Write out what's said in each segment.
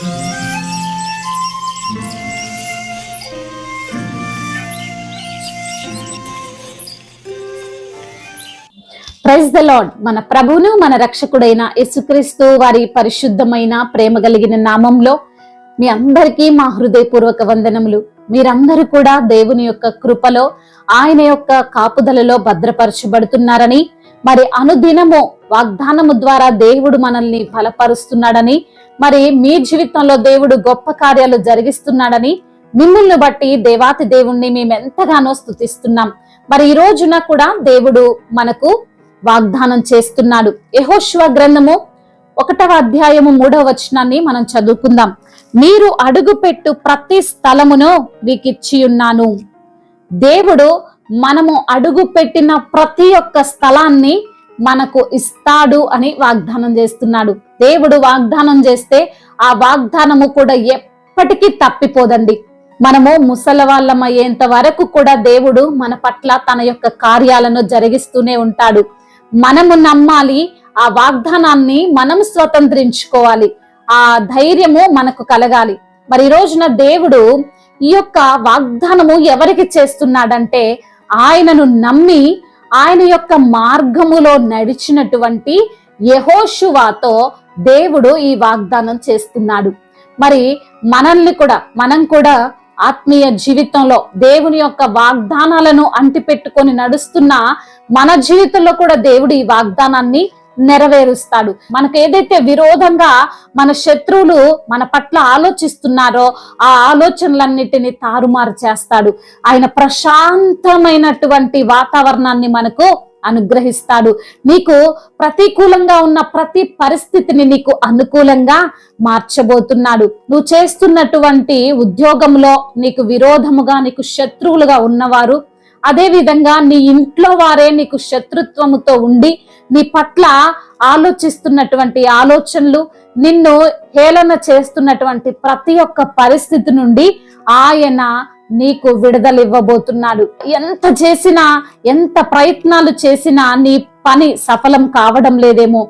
Praise the lord మన ప్రభువును మన రక్షకుడైన యేసుక్రీస్తు వారి పరిశుద్ధమైన ప్రేమ కలిగిన నామంలో మీ అందరికీ మా హృదయపూర్వక వందనములు. మీరందరూ కూడా దేవుని యొక్క కృపలో ఆయన యొక్క కాపుదలలో భద్రపరచబడుతున్నారని మరి అనుదినము వాగ్దానము ద్వారా దేవుడు మనల్ని బలపరుస్తున్నాడని మరి మీ జీవితంలో దేవుడు గొప్ప కార్యాలు జరిగిస్తున్నాడని మిమ్మల్ని బట్టి దేవాతి దేవుణ్ణి మేము ఎంతగానో స్థుతిస్తున్నాం మరి ఈ రోజున కూడా దేవుడు మనకు వాగ్దానం చేస్తున్నాడు. యహోశివ గ్రంథము ఒకటవ అధ్యాయము మూడవ వచనాన్ని మనం చదువుకుందాం. మీరు అడుగుపెట్టు ప్రతి స్థలమును మీకు ఇచ్చి ఉన్నాను దేవుడు మనము అడుగు పెట్టిన ప్రతి ఒక్క స్థలాన్ని మనకు ఇస్తాడు అని వాగ్దానం చేస్తున్నాడు. దేవుడు వాగ్దానం చేస్తే ఆ వాగ్దానము కూడా ఎప్పటికీ తప్పిపోదండి. మనము ముసలవాళ్ళం అయ్యేంత వరకు కూడా దేవుడు మన పట్ల తన యొక్క కార్యాలను జరిగిస్తూనే ఉంటాడు. మనము నమ్మాలి ఆ వాగ్దానాన్ని మనం స్వతంత్రించుకోవాలి. ఆ ధైర్యము మనకు కలగాలి. మరి ఈ రోజున దేవుడు ఈ యొక్క వాగ్దానము ఎవరికి చేస్తున్నాడంటే ఆయనను నమ్మి ఆయన యొక్క మార్గములో నడిచినటువంటి యహోషువాతో దేవుడు ఈ వాగ్దానం చేస్తున్నాడు. మరి మనల్ని కూడా మనం కూడా ఆత్మీయ జీవితంలో దేవుని యొక్క వాగ్దానాలను అంటిపెట్టుకొని నడుస్తున్న మన జీవితంలో కూడా దేవుడు ఈ వాగ్దానాన్ని నెరవేరుస్తాడు. మనకు ఏదైతే విరోధంగా మన శత్రువులు మన పట్ల ఆలోచిస్తున్నారో ఆ ఆలోచనలన్నిటిని తారుమారు చేస్తాడు. ఆయన ప్రశాంతమైనటువంటి వాతావరణాన్ని మనకు అనుగ్రహిస్తాడు. నీకు ప్రతికూలంగా ఉన్న ప్రతి పరిస్థితిని నీకు అనుకూలంగా మార్చబోతున్నాడు. నువ్వు చేస్తున్నటువంటి ఉద్యోగంలో నీకు విరోధముగా నీకు శత్రువులుగా ఉన్నవారు అదే విధంగా నీ ఇంట్లో వారే నీకు శత్రుత్వముతో ఉండి నీ పట్ల ఆలోచిస్తున్నటువంటి ఆలోచనలు నిన్ను హేళన చేస్తున్నటువంటి ప్రతి ఒక్క పరిస్థితి నుండి ఆయన నీకు విడుదల ఇవ్వబోతున్నాడు ఎంత చేసినా ఎంత ప్రయత్నాలు చేసినా నీ పని సఫలం కావడం లేదేమో.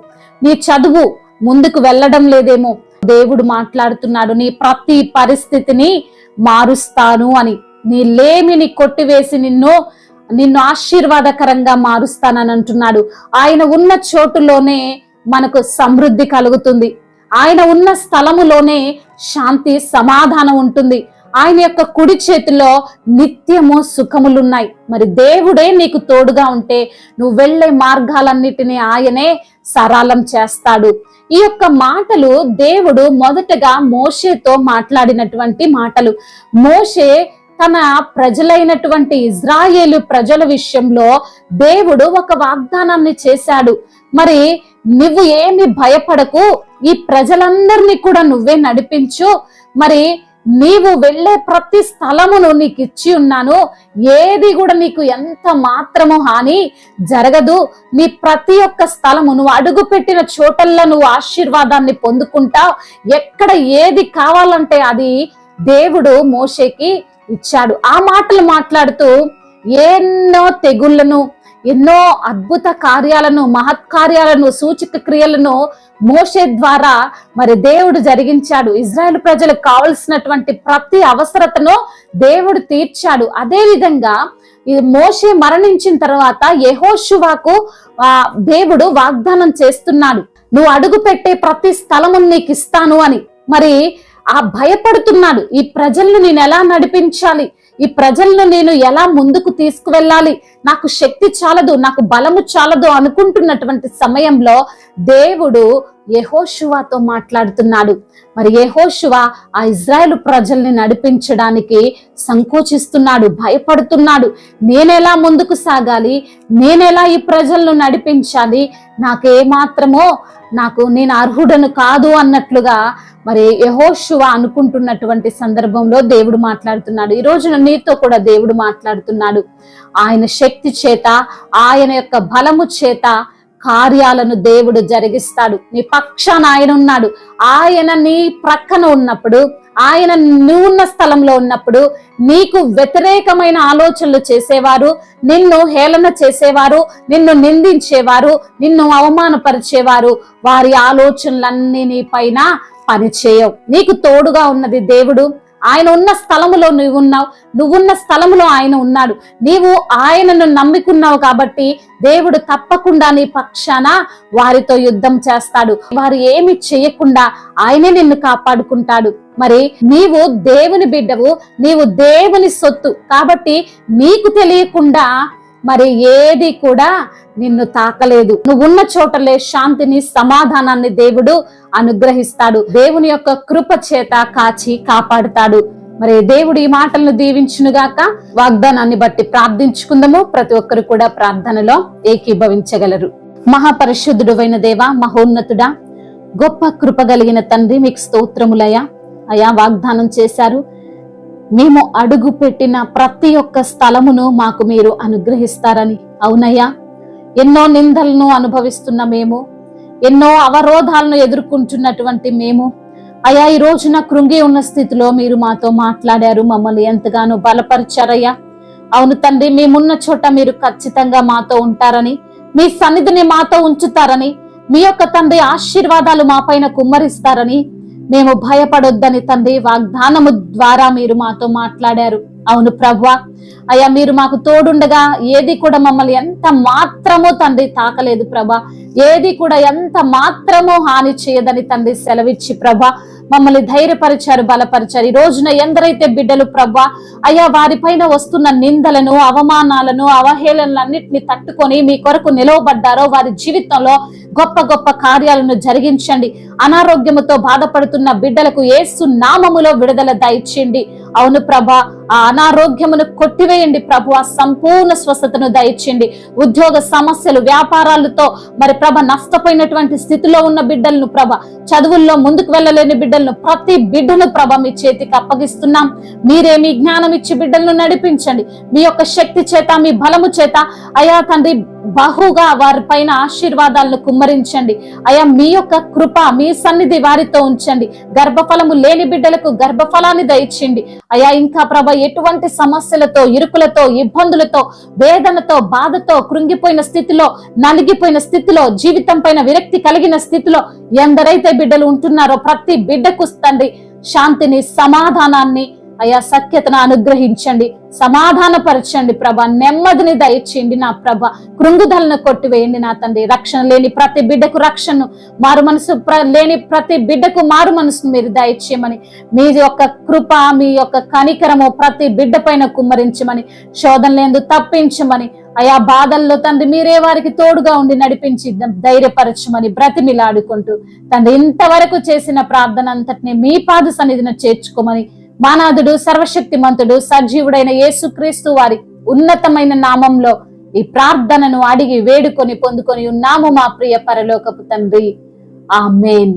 నీ చదువు ముందుకు వెళ్ళడం లేదేమో. దేవుడు మాట్లాడుతున్నాడు నీ ప్రతి పరిస్థితిని మారుస్తాను అని. నీ లేమిని కొట్టివేసి నిన్ను నిన్ను ఆశీర్వాదకరంగా మారుస్తానని అంటున్నాడు. ఆయన ఉన్న చోటులోనే మనకు సమృద్ధి కలుగుతుంది. ఆయన ఉన్న స్థలములోనే శాంతి సమాధానం ఉంటుంది. ఆయన యొక్క కుడి చేతిలో నిత్యము సుఖములున్నాయి. మరి దేవుడే నీకు తోడుగా ఉంటే నువ్వు వెళ్ళే మార్గాలన్నిటినీ ఆయనే సరళం చేస్తాడు. ఈ యొక్క మాటలు దేవుడు మొదటగా మోషేతో మాట్లాడినటువంటి మాటలు. మోషే తన ప్రజలైనటువంటి ఇజ్రాయేలు ప్రజల విషయంలో దేవుడు ఒక వాగ్దానాన్ని చేశాడు. మరి నువ్వు ఏమి భయపడకు ఈ ప్రజలందరినీ కూడా నువ్వే నడిపించు. మరి నీవు వెళ్ళే ప్రతి స్థలమును నీకు ఇచ్చి ఉన్నాను. ఏది కూడా నీకు ఎంత మాత్రము హాని జరగదు. నీ ప్రతి ఒక్క స్థలము నువ్వు అడుగు పెట్టిన చోటల్లో నువ్వు ఆశీర్వాదాన్ని పొందుకుంటావు. ఎక్కడ ఏది కావాలంటే అది దేవుడు మోషేకి ఇచ్చాడు. ఆ మాటలు మాట్లాడుతూ ఎన్నో తెగుళ్ళను ఎన్నో అద్భుత కార్యాలను మహత్కార్యాలను సూచిక క్రియలను మోషే ద్వారా మరి దేవుడు జరిగించాడు. ఇజ్రాయెల్ ప్రజలకు కావలసినటువంటి ప్రతి అవసరతను దేవుడు తీర్చాడు. అదే విధంగా ఈ మోషే మరణించిన తర్వాత యహోషువాకు ఆ దేవుడు వాగ్దానం చేస్తున్నాడు. నువ్వు అడుగు పెట్టే ప్రతి స్థలము నీకు ఇస్తాను అని. మరి ఆ భయపడుతున్నాడు. ఈ ప్రజలను నేను ఎలా నడిపించాలి? ఈ ప్రజలను నేను ఎలా ముందుకు తీసుకువెళ్ళాలి? నాకు శక్తి చాలదు నాకు బలము చాలదు అనుకుంటున్నటువంటి సమయంలో దేవుడు యహోషువాతో మాట్లాడుతున్నాడు. మరి యహోషువ ఆ ఇజ్రాయెల్ ప్రజల్ని నడిపించడానికి సంకోచిస్తున్నాడు భయపడుతున్నాడు. నేనెలా ముందుకు సాగాలి? నేనెలా ఈ ప్రజలను నడిపించాలి? నాకేమాత్రమో నాకు నేను అర్హుడను కాదు అన్నట్లుగా మరి యహోశువ అనుకుంటున్నటువంటి సందర్భంలో దేవుడు మాట్లాడుతున్నాడు. ఈ రోజున నీతో కూడా దేవుడు మాట్లాడుతున్నాడు. ఆయన శక్తి చేత ఆయన యొక్క బలము చేత కార్యాలను దేవుడు జరిగిస్తాడు. నీ పక్షాన ఆయన ఉన్నాడు. ఆయన నీ ప్రక్కన ఉన్నప్పుడు ఆయన నువ్వున్న స్థలంలో ఉన్నప్పుడు నీకు వ్యతిరేకమైన ఆలోచనలు చేసేవారు నిన్ను హేళన చేసేవారు నిన్ను నిందించేవారు నిన్ను అవమానపరిచేవారు. వారి ఆలోచనలన్నీ నీ పైన పనిచేయవు. నీకు తోడుగా ఉన్నది దేవుడు. ఆయన ఉన్న స్థలములో నువ్వు ఉన్నావు నువ్వున్న స్థలములో ఆయన ఉన్నాడు. నీవు ఆయనను నమ్ముకున్నావు కాబట్టి దేవుడు తప్పకుండా నీ పక్షాన వారితో యుద్ధం చేస్తాడు. వారు ఏమి చేయకుండా ఆయనే నిన్ను కాపాడుకుంటాడు. మరి నీవు దేవుని బిడ్డవు. నీవు దేవుని సొత్తు. కాబట్టి నీకు తెలియకుండా మరి ఏది కూడా నిన్ను తాకలేదు. నువ్వు ఉన్న చోటలే శాంతిని సమాధానాన్ని దేవుడు అనుగ్రహిస్తాడు. దేవుని యొక్క కృప చేత కాచి కాపాడుతాడు. మరి దేవుడు ఈ మాటలను దీవించునుగాక వాగ్దానాన్ని బట్టి ప్రార్థించుకుందాము. ప్రతి ఒక్కరు కూడా ప్రార్థనలో ఏకీభవించగలరు. మహాపరిశుద్ధుడు అయిన దేవ మహోన్నతుడా గొప్ప కృప కలిగిన తండ్రి మీకు స్తోత్రములయ అయా వాగ్దానం చేశారు. మేము అడుగు పెట్టిన ప్రతి ఒక్క స్థలమును మాకు మీరు అనుగ్రహిస్తారని. అవునయ్యా. ఎన్నో నిందలను అనుభవిస్తున్న మేము ఎన్నో అవరోధాలను ఎదుర్కొంటున్నటువంటి మేము. అయా ఈ రోజున కృంగి ఉన్న స్థితిలో మీరు మాతో మాట్లాడారు మమ్మల్ని ఎంతగానో బలపరిచారయ్యా. అవును తండ్రి మేమున్న చోట మీరు ఖచ్చితంగా మాతో ఉంటారని మీ సన్నిధిని మాతో ఉంచుతారని మీ యొక్క తండ్రి ఆశీర్వాదాలు మా పైన కుమ్మరిస్తారని మేము భయపడొద్దని తండ్రి వాగ్దానము ద్వారా మీరు మాతో మాట్లాడారు. అవును ప్రవ్వా. అయ్యా మీరు మాకు తోడుండగా ఏది కూడా మమ్మల్ని ఎంత మాత్రమో తండ్రి తాకలేదు ప్రభా ఏది కూడా ఎంత మాత్రమో హాని చేయదని తండ్రి సెలవిచ్చి ప్రభా మమ్మల్ని ధైర్యపరిచారు బలపరిచారు. ఈ రోజున ఎందరైతే బిడ్డలు ప్రభా అయ్యా వారిపైన వస్తున్న నిందలను అవమానాలను అవహేళనలన్నింటినీ తట్టుకొని మీ కొరకు నిలవబడ్డారో వారి జీవితంలో గొప్ప గొప్ప కార్యాలను జరిగించండి. అనారోగ్యముతో బాధపడుతున్న బిడ్డలకు ఏసు నామములో విడుదల దయచేయండి. అవును ప్రభా ఆ అనారోగ్యమును కొట్టివేయండి ప్రభు ఆ సంపూర్ణ స్వస్థతను దయచేయండి. ఉద్యోగ సమస్యలు వ్యాపారాలతో మరి ప్రభ నష్టపోయినటువంటి స్థితిలో ఉన్న బిడ్డలను ప్రభ చదువుల్లో ముందుకు వెళ్ళలేని బిడ్డలను ప్రతి బిడ్డను ప్రభ మీ చేతికి అప్పగిస్తున్నాం. మీరే మీ జ్ఞానం ఇచ్చి బిడ్డలను నడిపించండి. మీ యొక్క శక్తి చేత మీ బలము చేత అయా తండ్రి బహుగా వారి పైన ఆశీర్వాదాలను కుమ్మరించండి. అయా మీ యొక్క కృప మీ సన్నిధి వారితో ఉంచండి. గర్భఫలము లేని బిడ్డలకు గర్భఫలాన్ని దయచండి అయా ఇంకా ప్రభ ఎటువంటి సమస్యలతో ఇరుకులతో ఇబ్బందులతో వేదనతో బాధతో కృంగిపోయిన స్థితిలో నలిగిపోయిన స్థితిలో జీవితం పైన విరక్తి కలిగిన స్థితిలో ఎందరైతే బిడ్డలు ఉంటున్నారో ప్రతి బిడ్డకు తండ్రి శాంతిని సమాధానాన్ని అయా సఖ్యతను అనుగ్రహించండి సమాధానపరచండి ప్రభ. నెమ్మదిని దయచేయండి నా ప్రభ. కృంగుదలను కొట్టివేయండి నా తండ్రి. రక్షణ లేని ప్రతి బిడ్డకు రక్షణను మారు మనసు ప్ర- లేని ప్రతి బిడ్డకు మారు మనసును మీరు దయచేయమని మీ యొక్క కృప మీ యొక్క కనికరము ప్రతి బిడ్డ పైన కుమ్మరించమని శోధనలేందు తప్పించమని అయా బాధల్లో తండ్రి మీరే వారికి తోడుగా ఉండి నడిపించి ధైర్యపరచమని బ్రతిమిలాడుకుంటూ తండ్రి ఇంతవరకు చేసిన ప్రార్థన అంతటిని మీ పాద సన్నిధిన చేర్చుకోమని మానాథుడు సర్వశక్తిమంతుడు సజీవుడైన యేసుక్రీస్తు వారి ఉన్నతమైన నామంలో ఈ ప్రార్థనను అడిగి వేడుకొని పొందుకొని ఉన్నాము మా ప్రియ పరలోకపు తండ్రి. ఆమెన్.